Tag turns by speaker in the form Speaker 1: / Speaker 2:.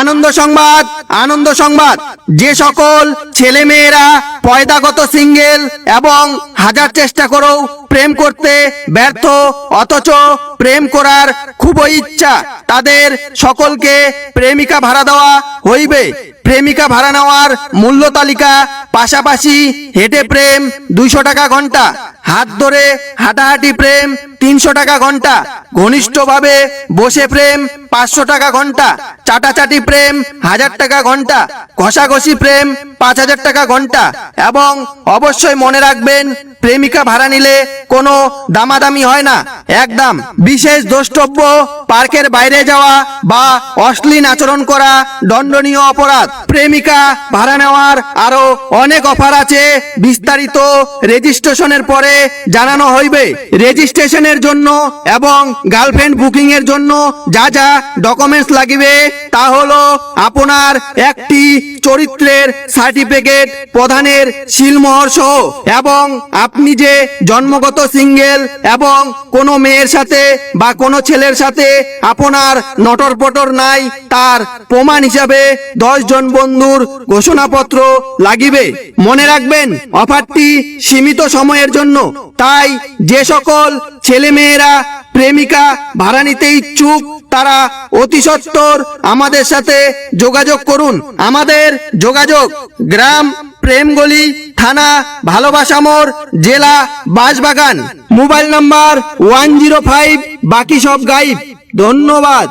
Speaker 1: আনন্দ সংবাদ আনন্দ সংবাদ। যে সকল ছেলে মেয়েরা পয়দাগত সিঙ্গেল এবং হাজার চেষ্টা করেও প্রেম করতে ব্যর্থ, অথচ প্রেম করার খুবই ইচ্ছা, তাদের সকলকে প্রেমিকা ভাড়া দেওয়া হইবে। প্রেমিকা ভাড়া নেওয়ার মূল্য তালিকা পাশাপাশি হেঁটে প্রেম দুইশো টাকা ঘণ্টা। হাত ধরে হাঁটাহাঁটি প্রেম তিনশো টাকা ঘণ্টা। ঘনিষ্ঠভাবে বসে প্রেম পাঁচশো টাকা ঘণ্টা। চাটাচাটি প্রেম হাজার টাকা ঘণ্টা। ঘষাঘষি প্রেম পাঁচ হাজার টাকা ঘণ্টা। এবং অবশ্যই মনে রাখবেন, প্রেমিকা ভাড়া নিলে কোনো দামাদামি হয় না। একদম বিশেষ দ্রষ্টব্য, পার্কের বাইরে যাওয়া বা অশ্লীল আচরণ করা দণ্ডনীয় অপরাধ। প্রেমিকা ভাড়া নেওয়ার আরও অনেক অফার আছে। বিস্তারিত রেজিস্ট্রেশনের পরে জানানো হইবে। রেজিস্ট্রেশনের জন্য এবং গার্লফ্রেন্ড বুকিং এর জন্য যা যা ডকুমেন্টস লাগিবে, তা হলো আপনার একটি চরিত্রের সার্টিফিকেট প্রধানের শিলমোহর সহ এবং আপনি যে জন্মগত সিঙ্গেল এবং কোনো মেয়ের সাথে বা কোনো ছেলের সাথে আপনার নটর পটর নাই, তার প্রমাণ হিসাবে দশ জন বন্ধুর ঘোষণাপত্র লাগিবে। মনে রাখবেন, অফারটি সীমিত সময়ের জন্য। তাই যে সকল ছেলে মেয়েরা প্রেমিকা ভাড়া নিতে ইচ্ছুক তারা অতি সত্বর আমাদের সাথে যোগাযোগ করুন। আমাদের যোগাযোগ, গ্রাম, প্রেমগলি, থানা, ভালোবাসা মোড়, জেলা Basbagan mobile number one zero five, বাকি সব গাইব। ধন্যবাদ।